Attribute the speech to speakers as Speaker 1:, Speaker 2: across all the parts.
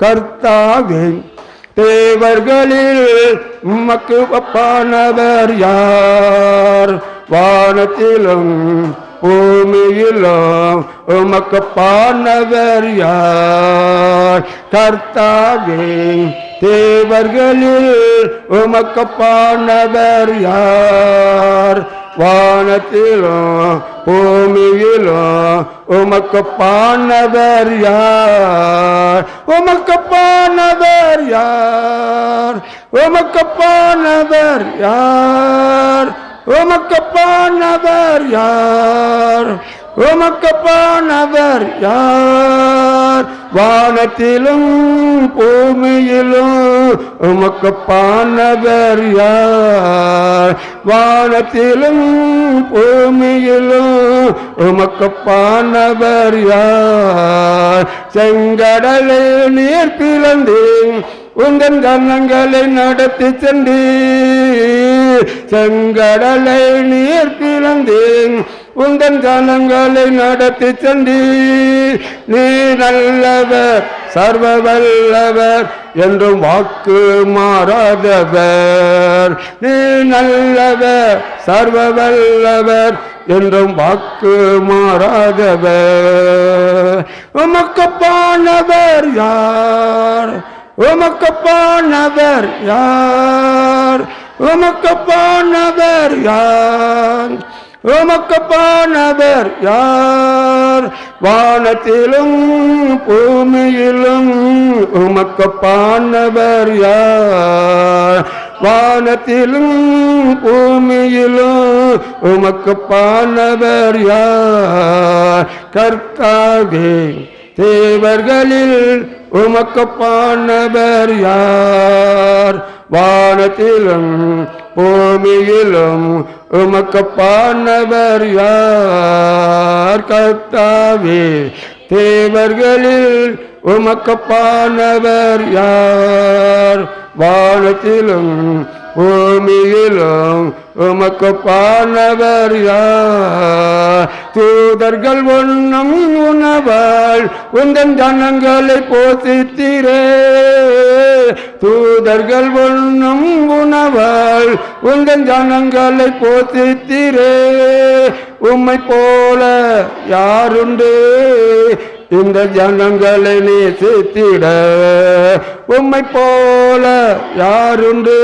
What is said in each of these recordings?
Speaker 1: கர்த்தாவே தேவர்களில் உமக்கு ஒப்பானவர் யார்? வானத்திலும் பூமியிலும் உமக்கு பானவர் யார்? கர்த்தாவே தேவர்களில் உமக்கு பானவர் யார்? வானத்திலும் பூமியிலும் உமக்கு பானவர் யார்? உமக்கு பானவர் யார்? உமக்கு பானவர் யார்? உமக்கு பானவர் யார்? உமக்கு பானவர் யார்? வானத்திலும் பூமியிலும் உமக்கு பானவர் யார்? வானத்திலும் பூமியில் உமக்கப்பானவர் யார்? செங்கடலை நீர் பிளந்தேன் உங்கள் கன்னங்களை நடத்தி சென்றீர். செங்கடலை நீர் பிளந்தேன் உங்கள் கனங்களை நடத்தி சென்றீர். நீ நல்லவர் சர்வ வல்லவர் என்றும் வாக்கு மாறாதவர். நீ நல்லவர் சர்வ வல்லவர் என்றும் வாக்கு மாறாதவர். உமக்கப்பானவர் யார்? உமக்கப்பானவர் யார்? உமக்கப்பானவர் யார்? உமக்கப்பானவர் யார்? வானத்திலும் பூமியிலும் உமக்கப்பானவர் யார்? வானத்திலும் பூமியிலும் உமக்கு பானவர் யார்? கர்த்தாவே தேவர்களில் உமக்கு பானவர் யார்? வானத்திலும் பூமியிலும் உமக்கு பானவர் யார்? கர்த்தாவே தேவர்களில் உமக்கப்பானவர் யார்? வானத்திலும் பூமியிலும் உமக்கப்பானவர் யார்? தூதர்கள் ஒன்றும் உணவாள் உந்தன் ஜனங்களை போசித்திரே தூதர்கள் ஒன்றும் உணவாள் உந்தன் ஜனங்களை போசித்திரே உம்மை போல யாருண்டு? இந்த ஜனங்களை நேசித்திட உம்மை போல யாருண்டு?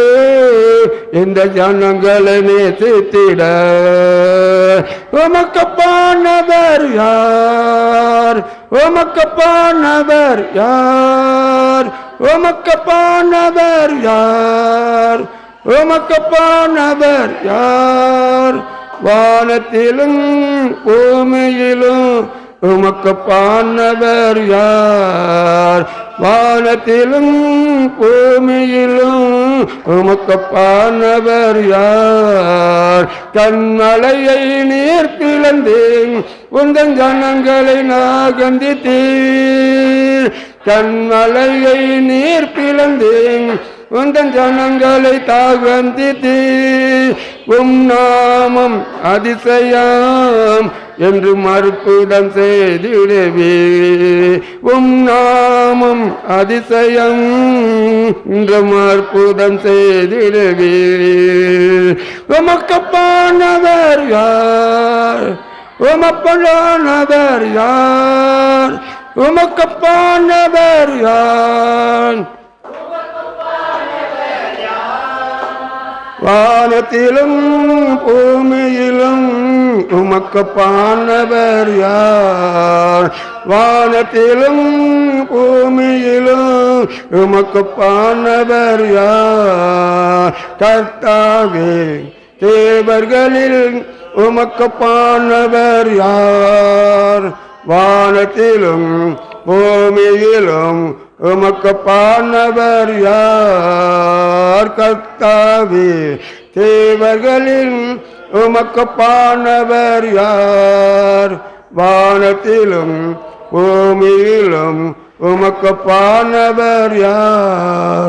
Speaker 1: இந்த ஜனங்களை நேசித்திட உமக்கப்பானவர் யார்? உமக்கப்பானவர் யார்? உமக்கப்பானவர் யார்? உமக்கப்பானவர் யார்? வானத்திலும் பூமியிலும் உமக்கு பானவர் யார்? வானத்திலும் பூமியிலும் உமக்கு பானவர் யார்? கண்மலையை நீர் பிளந்தேன் உங்கள் ஜனங்களை நாகந்தித்தீர் கண்மலையை நீர் பிளந்தேன் உந்தன் ஜனங்களை தாகந்தித்தீர் உம் நாமம் அதிசயம் என்று மறுப்புடன் செய்திடுவே. உம் நாமம் அதிசயம் என்று மறுப்புடன் செய்திடுவே. உமக்கப்பானவர் யார்? உமப்படானவர் யார்? உமக்கப்பானவர் யார்? வானத்திலும் பூமியிலும் உமக்கு பாண்டவர் யார்? வானத்திலும் பூமியிலும் உமக்கு பாண்டவர் யார்? கர்த்தாவே தேவர்களில் உமக்கு பாண்டவர் யார்? வானத்திலும் பூமியிலும் உமக்கு பானவர் யார் கத்தாவி தேவர்களின் உமக்கு பானவர் யார்? வானத்திலும் பூமியிலும் உமக்கு பானவர் யார்?